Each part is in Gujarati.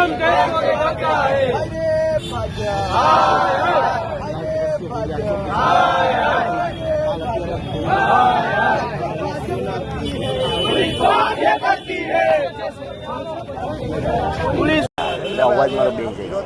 हम करेंगे धक्का है એટલે અવાજ મારો બે જાય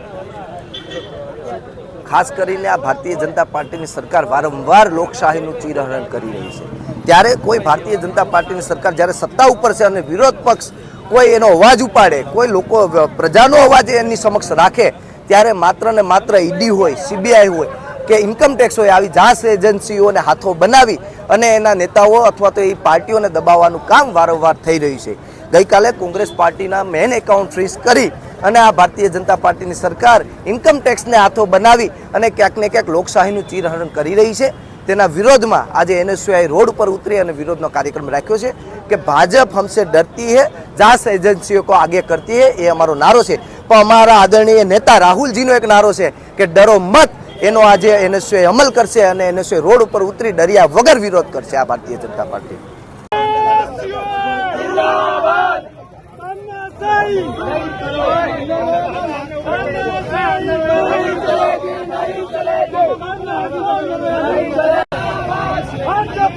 ખાસ કરીને આ ભારતીય જનતા પાર્ટીની સરકાર વારંવાર લોકશાહીનું ચીરહરણ કરી રહી છે ત્યારે કોઈ ભારતીય જનતા પાર્ટીની સરકાર જ્યારે સત્તા ઉપર છે અને વિરોધ પક્ષ કોઈ એનો અવાજ ઉપાડે, કોઈ લોકો પ્રજાનો અવાજ એની સમક્ષ રાખે, ત્યારે માત્ર ને માત્ર ઈડી હોય, સીબીઆઈ હોય, કે ઇન્કમ ટેક્સ હોય, આવી જાસ એજન્સીઓને હાથો બનાવી અને એના નેતાઓ અથવા તો એ પાર્ટીઓને દબાવવાનું કામ વારંવાર થઈ રહ્યું છે. ગઈકાલે કોંગ્રેસ પાર્ટીના મેન એકાઉન્ટ ફ્રીઝ કરી અને આ ભારતીય જનતા પાર્ટીની સરકાર ઇન્કમ ટેક્સને હાથો બનાવી અને ક્યાંક ને ક્યાંક લોકશાહીનું ચીરહરણ કરી રહી છે. તેના વિરોધમાં આજે એનએસયુઆઈ રોડ ઉપર ઉતરી અને વિરોધનો કાર્યક્રમ રાખ્યો છે કે ભાજપ હમશે ડરતી હે જાસ એજન્સીઓ કો આગે કરતી હે એ અમારો નારો છે પણ અમારા આદરણીય નેતા રાહુલજીનો એક નારો છે કે ડરો મત એનો આજે એનએસયુઆઈ અમલ કરશે અને એનએસયુઆઈ રોડ ઉપર ઉતરી ડર્યા વગર વિરોધ કરશે આ Bharatiya Janata party Thank you.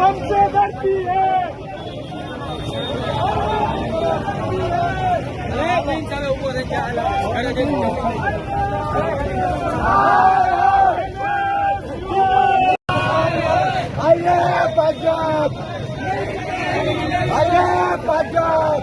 हमसे डरती है अरे पंजाब अरे पंजाब